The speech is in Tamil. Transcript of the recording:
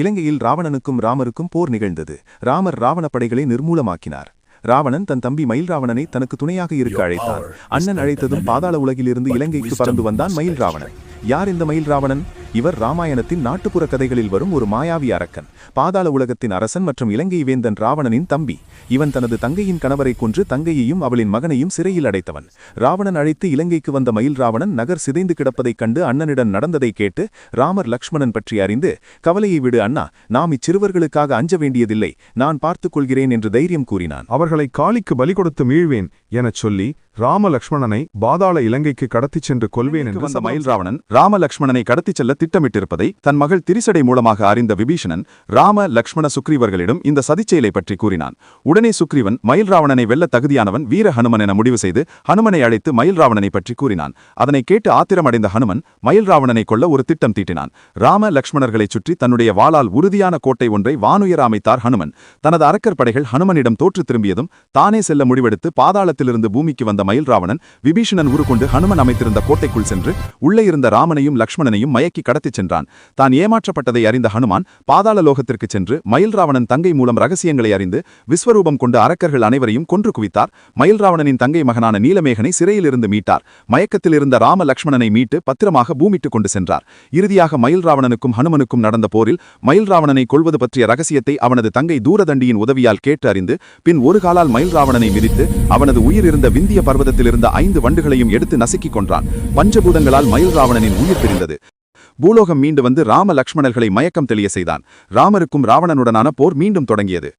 இலங்கையில் ராவணனுக்கும் ராமருக்கும் போர் நிகழ்ந்தது. ராமர் ராவண படைகளை நிர்மூலமாக்கினார். ராவணன் தன் தம்பி மயில் ராவணனை தனக்கு துணையாக இருக்க அழைத்தான். அண்ணன் அழைத்ததும் பாதாள உலகிலிருந்து இலங்கைக்கு பறந்து வந்தான் மயில் ராவணன் யார் இந்த மயில் ராவணன் இவர் ராமாயணத்தின் நாட்டுப்புற கதைகளில் வரும் ஒரு மாயாவி அரக்கன் பாதாள உலகத்தின் அரசன் மற்றும் இலங்கை வேந்தன் ராவணனின் தம்பி. இவன் தனது தங்கையின் கணவரை கொன்று தங்கையையும் அவளின் மகனையும் சிறையில் அடைத்தவன். ராவணன் அழைத்து இலங்கைக்கு வந்த மயில் ராவணன் நகர் சிதைந்து கிடப்பதைக் கண்டு அண்ணனிடம் நடந்ததை கேட்டு ராமர் லக்ஷ்மணன் பற்றி அறிந்து கவலையை விடு அண்ணா நாம் இச்சிறுவர்களுக்காக அஞ்ச வேண்டியதில்லை நான் பார்த்துக் கொள்கிறேன் என்று தைரியம் கூறினான். அவர்களை காளிக்கு பலி கொடுத்து மீழ்வேன் எனச் சொல்லி ராம லக்ஷ்மணனை பாதாள இலங்கைக்கு கடத்திச் சென்று கொல்வேன் என்று வந்த மயில் ராவணன் ராம லக்ஷ்மணனை கடத்திச் செல்ல திட்டமிட்டிருப்பதை தன் மகள் திரிசடை மூலமாக அறிந்த விபீஷணன் ராம லக்ஷ்மண சுக்ரீவர்களிடம் இந்த சதிச்செயலை பற்றி கூறினான். உடனே சுக்ரீவன் மயில் ராவணனை வெல்ல தகுதியானவன் வீர ஹனுமன் என முடிவு செய்து ஹனுமனை அழைத்து மயில் ராவணனை பற்றி கூறினான். அதனை கேட்டு ஆத்திரமடைந்த ஹனுமன் மயில் ராவணனை கொள்ள ஒரு திட்டம் தீட்டினான். ராம லக்ஷ்மணர்களைச் சுற்றி தன்னுடைய வாளால் உறுதியான கோட்டை ஒன்றை வானுயர அமைத்தார் ஹனுமன். தனது அரக்கர் படைகள் ஹனுமனிடம் தோற்று திரும்பியதும் தானே செல்ல முடிவெடுத்து பாதாளத்திலிருந்து பூமிக்கு வந்த மயில் ராவணன் விபீஷணன் உருக்கொண்டு ஹனுமன் அமைத்திருந்த கோட்டைக்குள் சென்று உள்ளே இருந்த ராமனையும் லக்ஷ்மணனையும் மயக்கி கடத்திச் சென்றான். தான் ஏமாற்றப்பட்டதை அறிந்த ஹனுமான் பாதாள லோகத்திற்கு சென்று மயில் ராவணன் தங்கை மூலம் ரகசியங்களை அறிந்து விஸ்வரூபம் கொண்டு அரக்கர்கள் அனைவரையும் கொன்று குவித்தார். மயில் ராவணனின் தங்கை மகனான நீலமேகனை சிறையிலிருந்து மீட்டார். மயக்கத்தில் இருந்த ராம லக்ஷ்மணனை மீட்டு பத்திரமாக பூமிட்டு கொண்டு சென்றார். இறுதியாக மயில் ராவணனுக்கும் ஹனுமனுக்கும் நடந்த போரில் மயில் ராவணனை கொள்வது பற்றிய ரகசியத்தை அவனது தங்கை தூரதண்டியின் உதவியால் கேட்டு அறிந்து பின் ஒரு காலால் மயில் ராவணனை மிதித்து அவனது உயிர் இருந்த விந்திய பர்வதத்திலிருந்த ஐந்து வண்டுகளையும் எடுத்து நசுக்கிக் கொன்றான். பஞ்சபூதங்களால் மயில் ராவணனின் உயிர் பிரிந்தது. பூலோகம் மீண்டு வந்து ராம லக்ஷ்மணர்களை மயக்கம் தெளிய செய்தான். ராமருக்கும் ராவணனுடனான போர் மீண்டும் தொடங்கியது.